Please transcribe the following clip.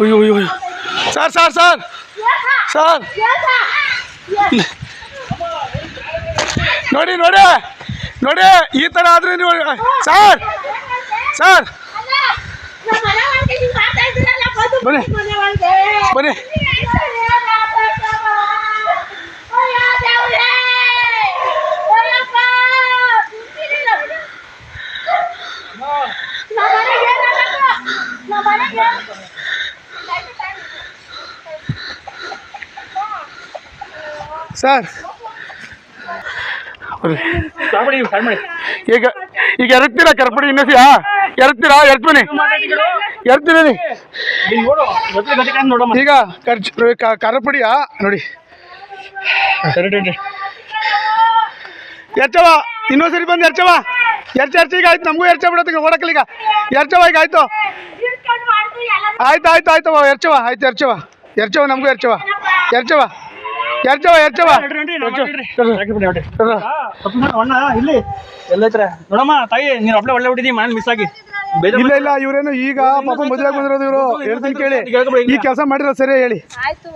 ಅಯ್ಯೋ ಅಯ್ಯೋ ಅಯ್ಯೋ. Sir sir sir. ಸರ್. ನೋಡಿ ನೋಡಿ. ನೋಡಿ, ಈ ಥರ ಆದರೆ ನೀವು ಸರ್. ಸರ್. ಬನ್ನಿ. ಬನ್ನಿ. ಸರ್. ಈಗ ಈಗ ಎರಡ್ತೀರಾ ಕರ್ಪಡಿ ಇನ್ನೊಸಿಯಾ? ಎರಡ್ತೀರಾ? ಎರಡ್ ಬನ್ನಿ ನೋಡಮ್ಮ. ಈಗ ಖರ್ಚು ಕರ್ಪಡಿಯ ನೋಡಿ. ಎರ್ಚವ ಇನ್ನೊಂದ್ಸರಿ ಬಂದು ಎರ್ಚವ ಎರ್ಚ ಎರ್ಚ ಈಗ ಆಯ್ತು ನಮಗೂ ಎರ್ಚ ಬಿಡತ್ತೆ ಈಗ ಎರ್ಚವ ಈಗ. ಆಯ್ತು. ಆಯ್ತು ಆಯ್ತು ಆಯ್ತವ ಎರ್ಚವ ಆಯ್ತು ಎರ್ಚವ ಎರ್ಚವ ನಮಗೂ ಎರ್ಚವ ಎರ್ಚವ ಎರ್ಚವ ಎರ್ಚವ ಅಣ್ಣ ಇಲ್ಲಿ. ಎಲ್ಲೈತ್ರ ನೋಡಮ್ಮ ತಾಯಿ ನೀನು ಒಳ್ಳೆ ಒಳ್ಳೆ ಹುಡುಗಿ ಮನೇಲಿ ಮಿಸ್ ಆಗಿ. ಇಲ್ಲ ಇಲ್ಲ ಇವ್ರೇನು ಈಗ ಪಾಪ ಮದುವೆ ಬಂದಿರೋದು ಇವರು. ಹೇಳ್ತೀನಿ ಕೇಳಿ. ಈ ಕೆಲಸ ಮಾಡಿರೋ ಸರಿ ಹೇಳಿ. ಆಯ್ತು